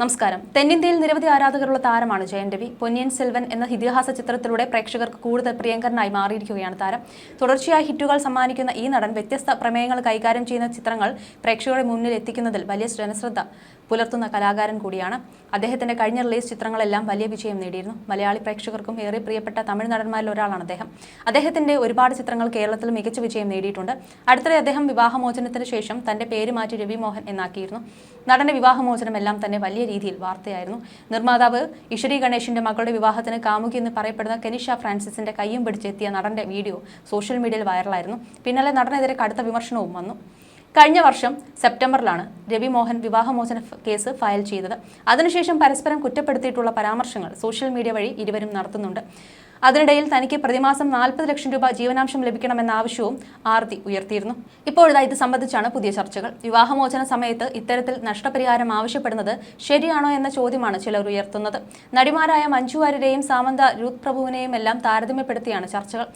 നമസ്കാരം. തെന്നിന്ത്യയിൽ നിരവധി ആരാധകരുള്ള താരമാണ് ജയൻ രവി. പൊന്നിയൻ സെൽവൻ എന്ന ഇതിഹാസ ചിത്രത്തിലൂടെ പ്രേക്ഷകർക്ക് കൂടുതൽ പ്രിയങ്കരനായി മാറിയിരിക്കുകയാണ് താരം. തുടർച്ചയായി ഹിറ്റുകൾ സമ്മാനിക്കുന്ന ഈ നടൻ വ്യത്യസ്ത പ്രമേയങ്ങൾ കൈകാര്യം ചെയ്യുന്ന ചിത്രങ്ങൾ പ്രേക്ഷകരുടെ മുന്നിൽ എത്തിക്കുന്നതിൽ വലിയ ജനശ്രദ്ധ പുലർത്തുന്ന കലാകാരൻ കൂടിയാണ്. അദ്ദേഹത്തിന്റെ കഴിഞ്ഞ റിലീസ് ചിത്രങ്ങളെല്ലാം വലിയ വിജയം നേടിയിരുന്നു. മലയാളി പ്രേക്ഷകർക്കും ഏറെ പ്രിയപ്പെട്ട തമിഴ് നടന്മാരിൽ ഒരാളാണ് അദ്ദേഹം. അദ്ദേഹത്തിന്റെ ഒരുപാട് ചിത്രങ്ങൾ കേരളത്തിൽ മികച്ച വിജയം നേടിയിട്ടുണ്ട്. അടുത്തിടെ അദ്ദേഹം വിവാഹമോചനത്തിന് ശേഷം തന്റെ പേര് മാറ്റി രവി മോഹൻ എന്നാക്കിയിരുന്നു. നടന്റെ വിവാഹമോചനം എല്ലാം തന്നെ വലിയ രീതിയിൽ വാർത്തയായിരുന്നു. നിർമ്മാതാവ് ഇഷരി ഗണേഷിന്റെ മകളുടെ വിവാഹത്തിന് കാമുകി എന്ന് പറയപ്പെടുന്ന കെനിഷ ഫ്രാൻസിസിന്റെ കയ്യും പിടിച്ചെത്തിയ നടന്റെ വീഡിയോ സോഷ്യൽ മീഡിയയിൽ വൈറലായിരുന്നു. പിന്നാലെ നടനെതിരെ കടുത്ത വിമർശനവും വന്നു. കഴിഞ്ഞ വർഷം സെപ്റ്റംബറിലാണ് രവിമോഹൻ വിവാഹമോചന കേസ് ഫയൽ ചെയ്തത്. അതിനുശേഷം പരസ്പരം കുറ്റപ്പെടുത്തിയിട്ടുള്ള പരാമർശങ്ങൾ സോഷ്യൽ മീഡിയ വഴി ഇരുവരും നടത്തുന്നുണ്ട്. അതിനിടയിൽ തനിക്ക് പ്രതിമാസം നാൽപ്പത് ലക്ഷം രൂപ ജീവനാംശം ലഭിക്കണമെന്ന ആവശ്യവും ആർത്തി ഉയർത്തിയിരുന്നു. ഇപ്പോഴിതാ ഇത് സംബന്ധിച്ചാണ് പുതിയ ചർച്ചകൾ. വിവാഹമോചന സമയത്ത് ഇത്തരത്തിൽ നഷ്ടപരിഹാരം ആവശ്യപ്പെടുന്നത് ശരിയാണോ എന്ന ചോദ്യമാണ് ചിലർ ഉയർത്തുന്നത്. നടിമാരായ മഞ്ജു വാര്യരെയും സാമന്ത രൂത് പ്രഭുവിനെയും എല്ലാം താരതമ്യപ്പെടുത്തിയാണ് ചർച്ചകൾ.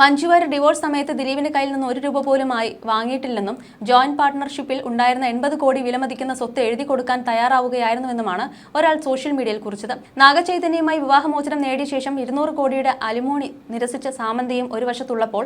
മഞ്ജു വാര്യർ ഡിവോഴ്സ് സമയത്ത് ദിലീപിന്റെ കയ്യിൽ നിന്ന് ഒരു രൂപ പോലുമായി വാങ്ങിയിട്ടില്ലെന്നും ജോയിന്റ് പാർട്ട്ണർഷിപ്പിൽ ഉണ്ടായിരുന്ന എൺപത് കോടി വിലമതിക്കുന്ന സ്വത്ത് എഴുതി കൊടുക്കാൻ തയ്യാറാവുകയായിരുന്നുവെന്നുമാണ് ഒരാൾ സോഷ്യൽ മീഡിയയിൽ കുറിച്ചത്. നാഗചൈതന്യയുമായി വിവാഹമോചനം നേടിയ ശേഷം ഇരുന്നൂറ് കോടിയുടെ അലിമോണി നിരസിച്ച സാമന്തിയും ഒരു വശത്തുള്ളപ്പോൾ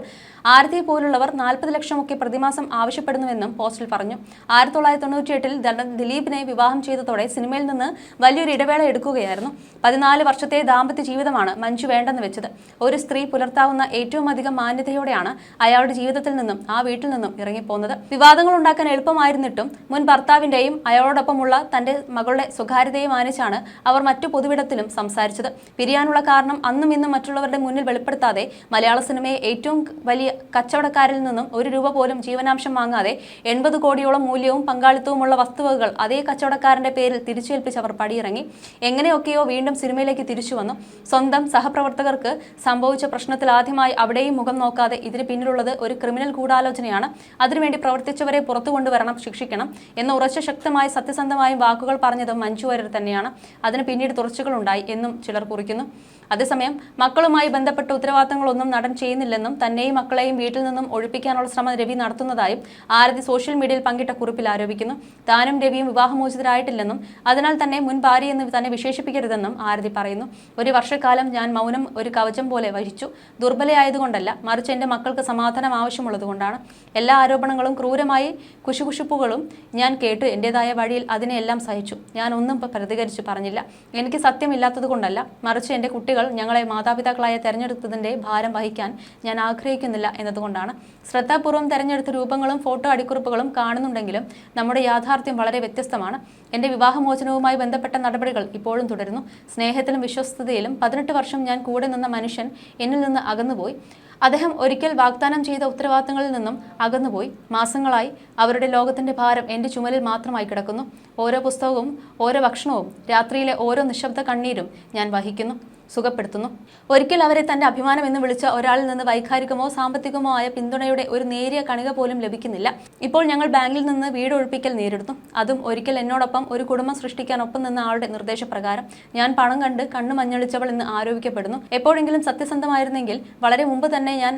ആരതിയെ പോലുള്ളവർ നാൽപ്പത് ലക്ഷമൊക്കെ പ്രതിമാസം ആവശ്യപ്പെടുന്നുവെന്നും പോസ്റ്റിൽ പറഞ്ഞു. ആയിരത്തി തൊള്ളായിരത്തി തൊണ്ണൂറ്റിയെട്ടിൽ എട്ടിൽ ദിലീപിനെ വിവാഹം ചെയ്തതോടെ സിനിമയിൽ നിന്ന് വലിയൊരു ഇടവേള എടുക്കുകയായിരുന്നു. പതിനാല് വർഷത്തെ ദാമ്പത്യ ജീവിതമാണ് മഞ്ജു വേണ്ടെന്ന് വെച്ചത്. ഒരു സ്ത്രീ പുലർത്താവുന്ന ഏറ്റവും അധികം മാന്യതയോടെയാണ് അയാളുടെ ജീവിതത്തിൽ നിന്നും ആ വീട്ടിൽ നിന്നും ഇറങ്ങിപ്പോന്നത്. വിവാദങ്ങൾ ഉണ്ടാക്കാൻ എളുപ്പമായിരുന്നിട്ടും മുൻ ഭർത്താവിന്റെയും അയാളോടൊപ്പമുള്ള തന്റെ മകളുടെ സ്വകാര്യതയെ മാനിച്ചാണ് അവർ മറ്റു പൊതുവിടത്തിലും സംസാരിച്ചത്. പിരിയാനുള്ള കാരണം അന്നും ഇന്നും മറ്റുള്ളവരുടെ മുന്നിൽ വെളിപ്പെടുത്താതെ മലയാള സിനിമയെ ഏറ്റവും വലിയ കച്ചവടക്കാരിൽ നിന്നും ഒരു രൂപ പോലും ജീവനാംശം വാങ്ങാതെ എൺപത് കോടിയോളം മൂല്യവും പങ്കാളിത്തവുമുള്ള വസ്തുവകകൾ അതേ കച്ചവടക്കാരന്റെ പേരിൽ തിരിച്ചേൽപ്പിച്ച് അവർ പടിയിറങ്ങി. എങ്ങനെയൊക്കെയോ വീണ്ടും സിനിമയിലേക്ക് തിരിച്ചു വന്നു. സ്വന്തം സഹപ്രവർത്തകർക്ക് സംഭവിച്ച പ്രശ്നത്തിൽ ആദ്യമായി അവിടെയും മുഖം നോക്കാതെ ഇതിന് പിന്നിലുള്ളത് ഒരു ക്രിമിനൽ ഗൂഢാലോചനയാണ്. അതിനുവേണ്ടി പ്രവർത്തിച്ചവരെ പുറത്തു കൊണ്ടുവരണം ശിക്ഷിക്കണം എന്ന ഉറച്ച ശക്തമായ സത്യസന്ധമായും വാക്കുകൾ പറഞ്ഞതും മഞ്ജു തന്നെയാണ്. അതിന് പിന്നീട് തുറച്ചുകളുണ്ടായി എന്നും ചിലർ കുറിക്കുന്നു. അതേസമയം മക്കളുമായി ബന്ധപ്പെട്ട ഉത്തരവാദിത്തങ്ങളൊന്നും നടൻ ചെയ്യുന്നില്ലെന്നും തന്നെയും മക്കളെയും വീട്ടിൽ നിന്നും ഒഴിപ്പിക്കാനുള്ള ശ്രമം രവി നടത്തുന്നതായും ആരതി സോഷ്യൽ മീഡിയയിൽ പങ്കിട്ട കുറിപ്പിൽ ആരോപിക്കുന്നു. താനും രവിയും വിവാഹമോചിതരായിട്ടില്ലെന്നും അതിനാൽ തന്നെ മുൻ ഭാര്യ എന്ന് തന്നെ വിശേഷിപ്പിക്കരുതെന്നും ആരതി പറയുന്നു. ഒരു വർഷക്കാലം ഞാൻ മൗനം ഒരു കവചം പോലെ വഹിച്ചു. ദുർബലയായതുകൊണ്ടല്ല മറിച്ച് എന്റെ മക്കൾക്ക് സമാധാനം ആവശ്യമുള്ളതുകൊണ്ടാണ് എല്ലാ ആരോപണങ്ങളും ക്രൂരമായി കുശുകുശുപ്പുകളും ഞാൻ കേട്ട് എന്റെതായ വഴിയിൽ അതിനെയെല്ലാം സഹിച്ചു. ഞാൻ ഒന്നും പ്രതികരിച്ച് പറഞ്ഞില്ല. എനിക്ക് സത്യമില്ലാത്തത് കൊണ്ടല്ല മറിച്ച് എന്റെ കുട്ടികൾ ഞങ്ങളെ മാതാപിതാക്കളായ തെരഞ്ഞെടുത്തതിന്റെ ഭാരം വഹിക്കാൻ ഞാൻ ആഗ്രഹിക്കുന്നില്ല എന്നതുകൊണ്ടാണ്. ശ്രദ്ധാപൂർവം തെരഞ്ഞെടുത്ത രൂപങ്ങളും ഫോട്ടോ അടിക്കുറിപ്പുകളും കാണുന്നുണ്ടെങ്കിലും നമ്മുടെ യാഥാർത്ഥ്യം വളരെ വ്യത്യസ്തമാണ്. എന്റെ വിവാഹമോചനവുമായി ബന്ധപ്പെട്ട നടപടികൾ ഇപ്പോഴും തുടരുന്നു. സ്നേഹത്തിലും വിശ്വസ്തതയിലും പതിനെട്ട് വർഷം ഞാൻ കൂടെ നിന്ന മനുഷ്യൻ എന്നിൽ നിന്ന് അകന്നുപോയി. അദ്ദേഹം ഒരിക്കൽ വാഗ്ദാനം ചെയ്ത ഉത്തരവാദിത്തങ്ങളിൽ നിന്നും അകന്നുപോയി. മാസങ്ങളായി അവരുടെ ലോകത്തിന്റെ ഭാരം എന്റെ ചുമലിൽ മാത്രമായി കിടക്കുന്നു. ഓരോ പുസ്തകവും ഓരോ ഭക്ഷണവും രാത്രിയിലെ ഓരോ നിശബ്ദ കണ്ണീരും ഞാൻ വഹിക്കുന്നു. സുഖപ്പെടുത്തുന്നു. ഒരിക്കൽ അവരെ തന്റെ അഭിമാനം എന്ന് വിളിച്ച ഒരാളിൽ നിന്ന് വൈകാരികമോ സാമ്പത്തികമോ ആയ പിന്തുണയുടെ ഒരു നേരിയ കണിക പോലും ലഭിക്കുന്നില്ല. ഇപ്പോൾ ഞങ്ങൾ ബാങ്കിൽ നിന്ന് വീട് ഒഴിപ്പിക്കൽ നേരിടുന്നു. അതും ഒരിക്കൽ എന്നോടൊപ്പം ഒരു കുടുംബം സൃഷ്ടിക്കാൻ ഒപ്പം നിന്ന ആളുടെ നിർദ്ദേശപ്രകാരം. ഞാൻ പണം കണ്ട് കണ്ണു മഞ്ഞളിച്ചവൾ എന്ന് ആരോപിക്കപ്പെടുന്നു. എപ്പോഴെങ്കിലും സത്യസന്ധമായിരുന്നെങ്കിൽ വളരെ മുമ്പ് തന്നെ ഞാൻ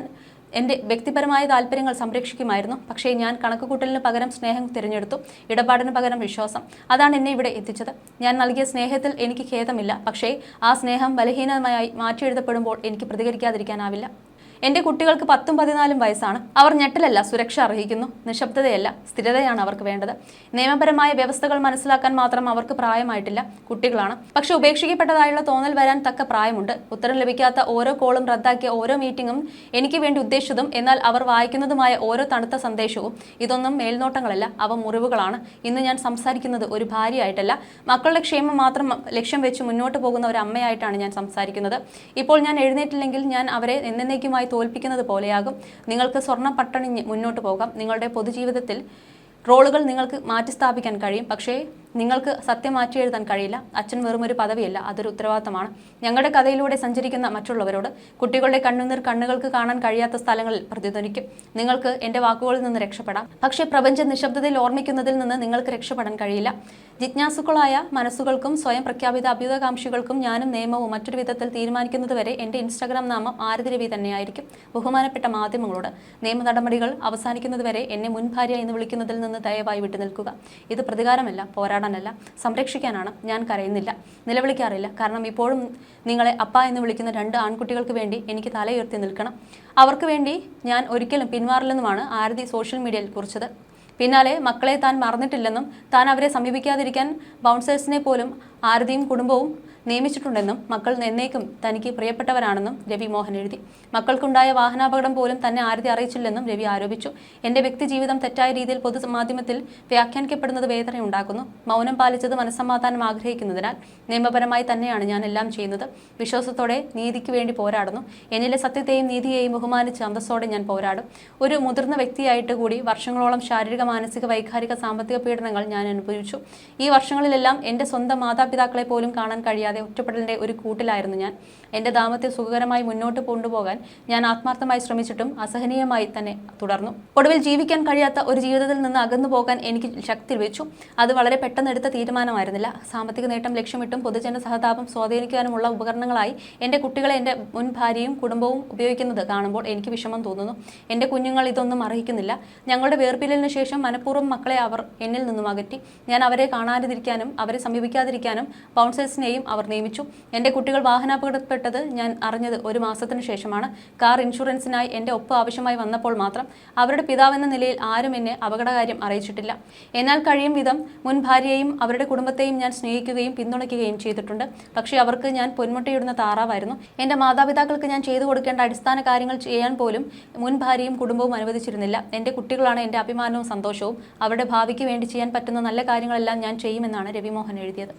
എന്റെ വ്യക്തിപരമായ താല്പര്യങ്ങൾ സംരക്ഷിക്കുമായിരുന്നു. പക്ഷേ ഞാൻ കണക്കുകൂട്ടലിന് പകരം സ്നേഹം തിരഞ്ഞെടുത്തു. ഇടപാടിന് പകരം വിശ്വാസം. അതാണ് എന്നെ ഇവിടെ എത്തിച്ചത്. ഞാൻ നൽകിയ സ്നേഹത്തിൽ എനിക്ക് ഖേദമില്ല. പക്ഷേ ആ സ്നേഹം ബലഹീനമായി മാറ്റിയെഴുതപ്പെടുമ്പോൾ എനിക്ക് പ്രതികരിക്കാതിരിക്കാനാവില്ല. എന്റെ കുട്ടികൾക്ക് പത്തും പതിനാലും വയസ്സാണ്. അവർ ഞെട്ടലല്ല സുരക്ഷ അർഹിക്കുന്നു. നിശബ്ദതയല്ല സ്ഥിരതയാണ് അവർക്ക് വേണ്ടത്. നിയമപരമായ വ്യവസ്ഥകൾ മനസ്സിലാക്കാൻ മാത്രം അവർക്ക് പ്രായമായിട്ടില്ല കുട്ടികളാണ്. പക്ഷെ ഉപേക്ഷിക്കപ്പെട്ടതായുള്ള തോന്നൽ വരാൻ തക്ക പ്രായമുണ്ട്. ഉത്തരം ലഭിക്കാത്ത ഓരോ കോളും റദ്ദാക്കിയ ഓരോ മീറ്റിംഗും എനിക്ക് വേണ്ടി ഉദ്ദേശിച്ചതും എന്നാൽ അവർ വായിക്കുന്നതുമായ ഓരോ തണുത്ത സന്ദേശവും ഇതൊന്നും മേൽനോട്ടങ്ങളല്ല അവ മുറിവുകളാണ്. ഇന്ന് ഞാൻ സംസാരിക്കുന്നത് ഒരു ഭാര്യയായിട്ടല്ല. മക്കളുടെ ക്ഷേമം മാത്രം ലക്ഷ്യം വെച്ച് മുന്നോട്ട് പോകുന്ന ഒരു അമ്മയായിട്ടാണ് ഞാൻ സംസാരിക്കുന്നത്. ഇപ്പോൾ ഞാൻ എഴുന്നേറ്റില്ലെങ്കിൽ ഞാൻ അവരെ എന്നേക്കുമായി തോൽപ്പിക്കുന്നത് പോലെയാകും. നിങ്ങൾക്ക് സ്വർണ പട്ടണിഞ്ഞ് മുന്നോട്ട് പോകാം. നിങ്ങളുടെ പൊതുജീവിതത്തിൽ റോളുകൾ നിങ്ങൾക്ക് മാറ്റിസ്ഥാപിക്കാൻ കഴിയും. പക്ഷേ നിങ്ങൾക്ക് സത്യം മാറ്റി എഴുതാൻ കഴിയില്ല. അച്ഛൻ വെറും ഒരു പദവിയല്ല. അതൊരു ഉത്തരവാദിത്തമാണ്. ഞങ്ങളുടെ കഥയിലൂടെ സഞ്ചരിക്കുന്ന മറ്റുള്ളവരോട് കുട്ടികളുടെ കണ്ണുനീർ കണ്ണുകൾക്ക് കാണാൻ കഴിയാത്ത സ്ഥലങ്ങളിൽ പ്രതിധ്വനിക്കും. നിങ്ങൾക്ക് എന്റെ വാക്കുകളിൽ നിന്ന് രക്ഷപ്പെടാം. പക്ഷേ പ്രപഞ്ച നിശബ്ദതയിൽ ഓർമ്മിക്കുന്നതിൽ നിന്ന് നിങ്ങൾക്ക് രക്ഷപ്പെടാൻ കഴിയില്ല. ജിജ്ഞാസുക്കളായ മനസ്സുകൾക്കും സ്വയം പ്രഖ്യാപിത അഭ്യുതകാംക്ഷികൾക്കും ഞാനും നിയമവും മറ്റൊരു വിധത്തിൽ തീരുമാനിക്കുന്നതുവരെ എന്റെ ഇൻസ്റ്റാഗ്രാം നാമം ആരതി രവി തന്നെയായിരിക്കും. ബഹുമാനപ്പെട്ട മാധ്യമങ്ങളോട് നിയമ നടപടികൾ അവസാനിക്കുന്നതുവരെ എന്നെ മുൻഭാര്യ എന്ന് വിളിക്കുന്നതിൽ നിന്ന് ദയവായി വിട്ടുനിൽക്കുക. ഇത് പ്രതികാരമല്ല പോരാട്ടം പോരാടാനല്ല സംരക്ഷിക്കാനാണ് ഞാൻ കരയുന്നില്ല നിലവിളിക്കാറില്ല. കാരണം ഇപ്പോഴും നിങ്ങളെ അപ്പ എന്ന് വിളിക്കുന്ന രണ്ട് ആൺകുട്ടികൾക്ക് വേണ്ടി എനിക്ക് തലയുയർത്തി നിൽക്കണം. അവർക്ക് വേണ്ടി ഞാൻ ഒരിക്കലും പിന്മാറില്ലെന്നുമാണ് ആരതി സോഷ്യൽ മീഡിയയിൽ കുറിച്ചത്. പിന്നാലെ മക്കളെ താൻ മറന്നിട്ടില്ലെന്നും താൻ അവരെ സമീപിക്കാതിരിക്കാൻ ബൗൺസേഴ്സിനെ പോലും ആരതിയും കുടുംബവും നിയമിച്ചിട്ടുണ്ടെന്നും മക്കൾ എന്നേക്കും തനിക്ക് പ്രിയപ്പെട്ടവരാണെന്നും രവി മോഹൻ എഴുതി. മക്കൾക്കുണ്ടായ വാഹനാപകടം പോലും തന്നെ ആരതി അറിയിച്ചില്ലെന്നും രവി ആരോപിച്ചു. എന്റെ വ്യക്തി ജീവിതം തെറ്റായ രീതിയിൽ പൊതുമാധ്യമത്തിൽ വ്യാഖ്യാനിക്കപ്പെടുന്നത് വേദനയുണ്ടാക്കുന്നു. മൗനം പാലിച്ചത് മനസ്സമാധാനം ആഗ്രഹിക്കുന്നതിനാൽ നിയമപരമായി തന്നെയാണ് ഞാൻ എല്ലാം ചെയ്യുന്നത്. വിശ്വാസത്തോടെ നീതിക്ക് വേണ്ടി പോരാടുന്നു. എന്നിലെ സത്യത്തെയും നീതിയെയും ബഹുമാനിച്ച് അന്തസ്സോടെ ഞാൻ പോരാടും. ഒരു മുതിർന്ന വ്യക്തിയായിട്ട് കൂടി വർഷങ്ങളോളം ശാരീരിക മാനസിക വൈകാരിക സാമ്പത്തിക പീഡനങ്ങൾ ഞാൻ അനുഭവിച്ചു. ഈ വർഷങ്ങളിലെല്ലാം എന്റെ സ്വന്തം മാതാപിതാക്കളെ പോലും കാണാൻ കഴിയാതെ ഒറ്റപ്പെടലിന്റെ ഒരു കൂട്ടിലായിരുന്നു ഞാൻ. എന്റെ ദാമത്തെ സുഖകരമായി മുന്നോട്ട് കൊണ്ടുപോകാൻ ഞാൻ ആത്മാർത്ഥമായി ശ്രമിച്ചിട്ടും അസഹനീയമായി തന്നെ തുടർന്നു. ഒടുവിൽ ജീവിക്കാൻ കഴിയാത്ത ഒരു ജീവിതത്തിൽ നിന്ന് അകന്നു പോകാൻ എനിക്ക് ശക്തി വെച്ചു അത് വളരെ പെട്ടെന്ന് എടുത്ത തീരുമാനമായിരുന്നില്ല. സാമ്പത്തിക നേട്ടം ലക്ഷ്യമിട്ടും പൊതുജന സഹതാപം സ്വാധീനിക്കാനുമുള്ള ഉപകരണങ്ങളായി എന്റെ കുട്ടികളെ എന്റെ മുൻ ഭാര്യയും കുടുംബവും ഉപയോഗിക്കുന്നത് കാണുമ്പോൾ എനിക്ക് വിഷമം തോന്നുന്നു. എന്റെ കുഞ്ഞുങ്ങൾ ഇതൊന്നും അർഹിക്കുന്നില്ല. ഞങ്ങളുടെ വേർപിരിയലിന് ശേഷം മനഃപൂർവം മക്കളെ അവർ എന്നിൽ നിന്നും അകറ്റി. ഞാൻ അവരെ കാണാതിരിക്കാനും അവരെ സമീപിക്കാതിരിക്കാനും ബൗൺസേഴ്സിനെയും നിയമിച്ചു. എന്റെ കുട്ടികൾ വാഹനാപകടപ്പെട്ടത് ഞാൻ അറിഞ്ഞത് ഒരു മാസത്തിന് ശേഷമാണ്. കാർ ഇൻഷുറൻസിനായി എന്റെ ഒപ്പ് ആവശ്യമായി വന്നപ്പോൾ മാത്രം അവരുടെ പിതാവെന്ന നിലയിൽ ആരും എന്നെ അപകടകാര്യം അറിയിച്ചിട്ടില്ല. എന്നാൽ കഴിയും വിധം മുൻ ഭാര്യയെയും അവരുടെ കുടുംബത്തെയും ഞാൻ സ്നേഹിക്കുകയും പിന്തുണയ്ക്കുകയും ചെയ്തിട്ടുണ്ട്. പക്ഷേ അവർക്ക് ഞാൻ പൊന്മുട്ടയിടുന്ന താറാവായിരുന്നു. എന്റെ മാതാപിതാക്കൾക്ക് ഞാൻ ചെയ്തു കൊടുക്കേണ്ട അടിസ്ഥാന കാര്യങ്ങൾ ചെയ്യാൻ പോലും മുൻ ഭാര്യയും കുടുംബവും അനുവദിച്ചിരുന്നില്ല. എന്റെ കുട്ടികളാണ് എന്റെ അഭിമാനവും സന്തോഷവും. അവരുടെ ഭാവിക്ക് വേണ്ടി ചെയ്യാൻ പറ്റുന്ന നല്ല കാര്യങ്ങളെല്ലാം ഞാൻ ചെയ്യുമെന്നാണ് രവിമോഹൻ എഴുതിയത്.